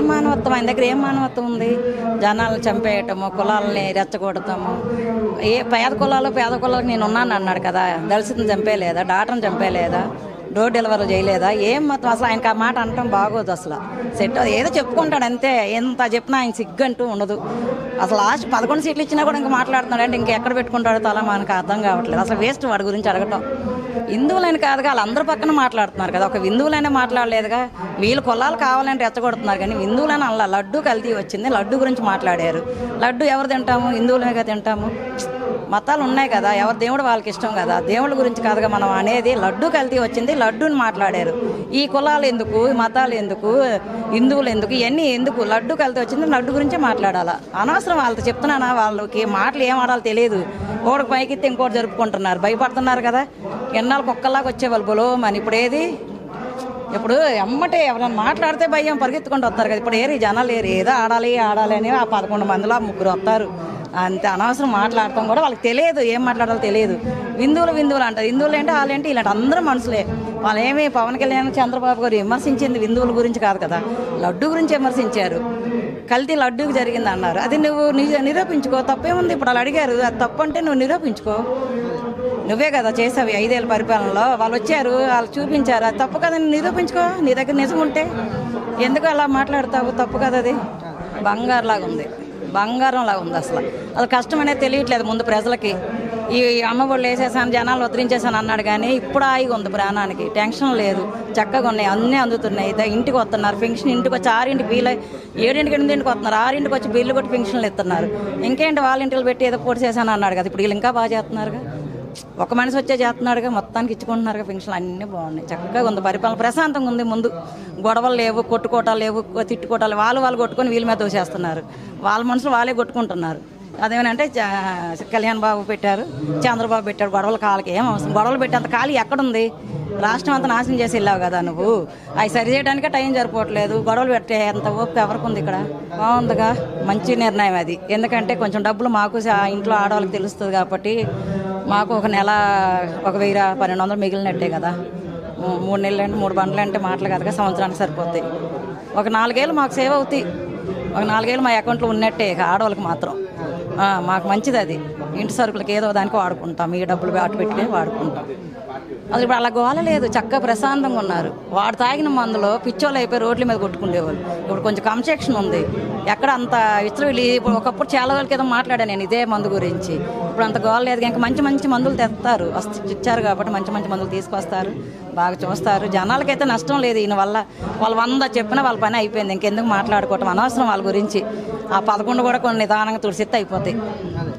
ఏం మానవత్వం? ఆయన దగ్గర ఏం మానవత్వం ఉంది? జనాలను చంపేయటము కులాలని రెచ్చగొడతాము. ఏ పేద కులాలు పేద కులాలకు నేను ఉన్నాను అన్నాడు కదా. దళితులను చంపేయలేదా? డాక్టర్ని చంపేయలేదా? డోర్ డెలివరీ చేయలేదా? ఏం మొత్తం అసలు ఆయనకి ఆ మాట అనటం బాగోదు అసలు. సెట్ ఏదో చెప్పుకుంటాడు అంతే. ఎంత చెప్పినా ఆయన సిగ్గంటూ ఉండదు. అసలు లాస్ట్ పదకొండు సీట్లు ఇచ్చినా కూడా ఇంకా మాట్లాడుతున్నాడు. అంటే ఇంకా ఎక్కడ పెట్టుకుంటాడో తల మనకు అర్థం కావట్లేదు. అసలు వేస్ట్ వాడి గురించి అడగటం. హిందువులని కాదుగా వాళ్ళందరి పక్కన మాట్లాడుతున్నారు కదా. ఒక హిందువులైనా మాట్లాడలేదుగా. వీళ్ళు కులాలు కావాలంటే రెచ్చగొడుతున్నారు కానీ హిందువులని అలా లడ్డు కల్తీ వచ్చింది. లడ్డు గురించి మాట్లాడారు. లడ్డు ఎవరు తింటాము? హిందువులమే తింటాము? మతాలు ఉన్నాయి కదా ఎవరి దేవుడు వాళ్ళకి ఇష్టం కదా దేవుడి గురించి కాదుగా మనం అనేది లడ్డు కల్తీ వచ్చింది లడ్డూని మాట్లాడారు. ఈ కులాలు ఎందుకు మతాలు ఎందుకు హిందువులు ఎందుకు ఇవన్నీ ఎందుకు లడ్డు కల్తీ వచ్చింది లడ్డు గురించే మాట్లాడాలా? అనవసరం వాళ్ళతో చెప్తున్నానా వాళ్ళకి మాటలు ఏం ఆడాలో తెలియదు. ఒకటి పైకి ఇంకోటి జరుపుకుంటున్నారు. భయపడుతున్నారు కదా. ఎన్నాళ్ళు కుక్కల్లాగా వచ్చేవాళ్ళు బలో మన ఇప్పుడు ఏది? ఇప్పుడు ఎమ్మటే ఎవరైనా మాట్లాడితే భయం పరిగెత్తుకుంటూ వస్తారు కదా. ఇప్పుడు ఏరి జనాలు ఏరి ఏదో ఆడాలి ఆడాలి అని ఆ పదకొండు మందిలో ముగ్గురు వస్తారు. అంత అనవసరం మాట్లాడటం కూడా వాళ్ళకి తెలియదు ఏం మాట్లాడాలో తెలియదు. విందువులు విందువులు అంటారు. హిందువులు అంటే వాళ్ళేంటి ఇలాంటి అందరూ మనుషులే. వాళ్ళు ఏమి పవన్ కళ్యాణ్ చంద్రబాబు గారు విమర్శించింది విందువుల గురించి కాదు కదా. లడ్డు గురించి విమర్శించారు. కల్తీ లడ్డూకి జరిగింది అన్నారు. అది నువ్వు నిరూపించుకో. తప్పేముంది? ఇప్పుడు వాళ్ళు అడిగారు. అది తప్పు అంటే నువ్వు నిరూపించుకో. నువ్వే కదా చేసావు ఐదేళ్ళ పరిపాలనలో. వాళ్ళు వచ్చారు వాళ్ళు చూపించారు. అది తప్పు కదా నిరూపించుకో. నీ దగ్గర నిజం ఉంటే. ఎందుకు అలా మాట్లాడతావు? తప్పు కదా అది. బంగారులాగా ఉంది. బంగారం లాగా ఉంది అసలు. అది కష్టం అనేది తెలియట్లేదు ముందు ప్రజలకి. ఈ అమ్మ వేసేసాను జనాలు వదిలించేసాను అన్నాడు కానీ ఇప్పుడు ఆగి ఉంది ప్రాణానికి. టెన్షన్ లేదు. చక్కగా ఉన్నాయి. అన్నీ అందుతున్నాయి. ఇదే ఇంటికి వస్తున్నారు. పెన్షన్ ఇంటికి వచ్చి ఆరింటికి వీలు ఏడింటికి ఎనిమిదింటికి వస్తున్నారు. ఆరింటికి వచ్చి బిల్లు కొట్టి పెన్షన్లు ఇస్తున్నారు. ఇంకేంటి వాళ్ళ ఇంటికి పెట్టి ఏదో పోటీ చేశాను అన్నాడు కదా. ఇప్పుడు వీళ్ళు ఇంకా బాగా చేస్తున్నారుగా. ఒక మనిషి వచ్చే చేస్తున్నాడుగా మొత్తానికి ఇచ్చుకుంటున్నారుగా పెన్షన్లు అన్నీ బాగున్నాయి. చక్కగా ఉంది పరిపాలన ప్రశాంతంగా ఉంది ముందు. గొడవలు లేవు కొట్టుకోటాలు లేవు తిట్టుకోటాలు వాళ్ళు వాళ్ళు కొట్టుకొని వీళ్ళ మీద దోసేస్తున్నారు వాళ్ళ మనుషులు వాళ్ళే కొట్టుకుంటున్నారు. అదేమనంటే కళ్యాణ్ బాబు పెట్టారు చంద్రబాబు పెట్టారు గొడవలు కాళ్ళకి ఏం అవసరం? గొడవలు పెట్టేంత ఖాళీ ఎక్కడుంది? రాష్ట్రం అంతా నాశనం చేసి వెళ్ళావు కదా నువ్వు. అవి సరి చేయడానికే టైం సరిపోవట్లేదు. గొడవలు పెట్టే అంత ఓపిక ఎవరికి ఉంది ఇక్కడ? బాగుందిగా. మంచి నిర్ణయం అది. ఎందుకంటే కొంచెం డబ్బులు మాకు ఇంట్లో ఆడవాళ్ళకి తెలుస్తుంది కాబట్టి మాకు ఒక నెల ఒక వెయ్యి పన్నెండు వందలు మిగిలినట్టే కదా. మూడు నెలలు అంటే మూడు బండ్లు అంటే మాటలు కదా సంవత్సరానికి సరిపోతాయి. ఒక నాలుగేళ్ళు మాకు సేవ్ అవుతాయి. ఒక నాలుగేళ్ళు మా అకౌంట్లో ఉన్నట్టే ఆడవాళ్ళకి మాత్రం. మాకు మంచిది అది. ఇంటి సరుకులకి ఏదో దానికి వాడుకుంటాం. ఈ డబ్బులు అటు పెట్టుకుని వాడుకుంటాం. అసలు ఇప్పుడు అలా గోల లేదు చక్కగా ప్రశాంతంగా ఉన్నారు. వాడు తాగిన మందులో పిచ్చోళ్ళు అయిపోయి రోడ్ల మీద కొట్టుకునేవాళ్ళు ఇప్పుడు కొంచెం కన్స్ట్రక్షన్ ఉంది. ఎక్కడ అంత విచ్చలవిల్లి ఇప్పుడు ఒకప్పుడు చాలా రోజుల క్రితం మాట్లాడాను నేను ఇదే మందు గురించి. ఇప్పుడు అంత గోల లేదు. ఇంకా మంచి మంచి మందులు తెస్తారు. ఇచ్చారు కాబట్టి మంచి మంచి మందులు తీసుకొస్తారు. బాగా చూస్తారు. జనాలకైతే నష్టం లేదు. ఈయన వల్ల వాళ్ళు వంద చెప్పినా వాళ్ళ పని అయిపోయింది. ఇంకెందుకు మాట్లాడుకోవటం? అనవసరం వాళ్ళ గురించి. ఆ పదకొండు కూడా కొన్ని నిదానంగా తుడిసిస్తే అయిపోతాయి.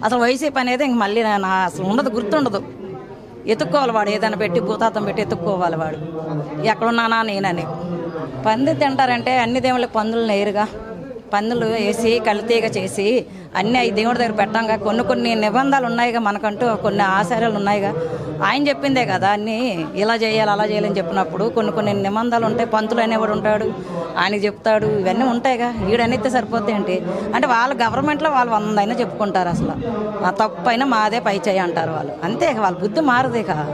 అసలు వైసీపీ అనేది ఇంక మళ్ళీ నా నా అసలు ఉండదు. గుర్తుండదు. ఎత్తుక్కోవాలి వాడు ఏదైనా పెట్టి భూతాతం పెట్టి ఎత్తుక్కోవాలి వాడు. ఎక్కడున్నానా నేనని. పంది తింటారంటే అన్ని దేవుళ్ళకి పందులు నేరుగా. పందులు వేసి కల్తీగా చేసి అన్ని అవి దేవుడి దగ్గర పెట్టంగా. కొన్ని కొన్ని నిబంధనలు ఉన్నాయిగా మనకంటూ కొన్ని ఆచారాలు ఉన్నాయిగా. ఆయన చెప్పిందే కదా అన్ని ఇలా చేయాలి అలా చేయాలని చెప్పినప్పుడు కొన్ని కొన్ని నిబంధనలు ఉంటాయి. పంతులు అనేవాడు ఉంటాడు ఆయన చెప్తాడు ఇవన్నీ ఉంటాయిగా. వీడనైతే సరిపోతాయి ఏంటి? అంటే వాళ్ళ గవర్నమెంట్లో వాళ్ళు వందైనా చెప్పుకుంటారు అసలు. ఆ తప్పు అయినా మాదే పై చేయి అంటారు వాళ్ళు. అంతే వాళ్ళ బుద్ధి మారదే కదా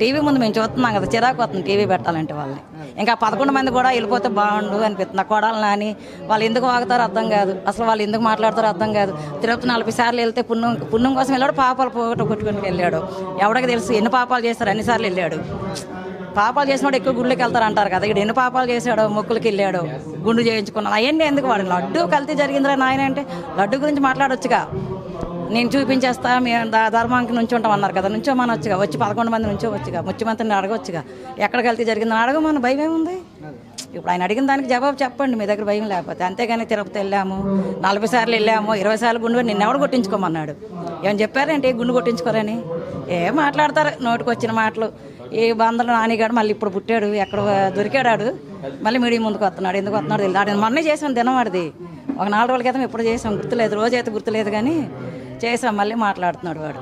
టీవీ ముందు మేము చూస్తున్నాం కదా చిరాకు వస్తుంది టీవీ పెట్టాలంటే వాళ్ళని. ఇంకా పదకొండు మంది కూడా వెళ్ళిపోతే బాగుండు అనిపిస్తుంది. నా కొడాలి నాని వాళ్ళు ఎందుకు వాగుతారో అర్థం కాదు. అసలు వాళ్ళు ఎందుకు మాట్లాడతారో అర్థం కాదు. తిరుపతి నలభై సార్లు వెళ్తే పుణ్యం పుణ్యం కోసం వెళ్ళాడు పాపాలు పోగొట్టు కొట్టుకుని వెళ్ళాడు. ఎవరికి తెలుసు ఎన్ని పాపాలు చేస్తారు అన్నిసార్లు వెళ్ళాడు. పాపాలు చేసినప్పుడు ఎక్కువ గుళ్ళకి వెళ్తారు అంటారు కదా. ఇక్కడ ఎన్ని పాపాలు చేశాడో మొక్కులకి వెళ్ళాడు గుండు చేయించుకున్నాడు. అవన్నీ ఎందుకు వాడు? లడ్డు కల్తీ జరిగిందిరా నాయన అంటే లడ్డు గురించి మాట్లాడొచ్చుగా. నేను చూపించేస్తా మేము ధర్మానికి నుంచి ఉంటాం అన్నారు కదా నుంచో మన వచ్చి పదకొండు మంది నుంచో వచ్చుగా ముఖ్యమంత్రిని అడగొచ్చుగా ఎక్కడ వెళ్తే జరిగిందని అడగమని భయం ఏముంది ఇప్పుడు ఆయన అడిగిన దానికి జవాబు చెప్పండి మీ దగ్గర భయం లేకపోతే. అంతేగాని తిరుపతి వెళ్ళాము నలభై సార్లు వెళ్ళాము ఇరవై సార్లు గుండు నిన్న ఎవడు కొట్టించుకోమన్నాడు. ఏమని చెప్పారేంటి గుండు కొట్టించుకోరని? ఏం మాట్లాడతారు? నోటికి వచ్చిన మాటలు. ఈ బందలు నానిగాడు మళ్ళీ ఇప్పుడు పుట్టాడు ఎక్కడ దొరికాడాడు. మళ్ళీ మీడియం ముందుకు వస్తున్నాడు ఎందుకు వస్తున్నాడు తెలియదు ఆడు మొన్నే చేసాం దినవాడిది ఒక నాలుగు రోజుల క్రితం ఇప్పుడు చేసాం గుర్తులేదు. రోజు అయితే గుర్తులేదు కానీ చేసాం మళ్ళీ మాట్లాడుతున్నాడు వాడు.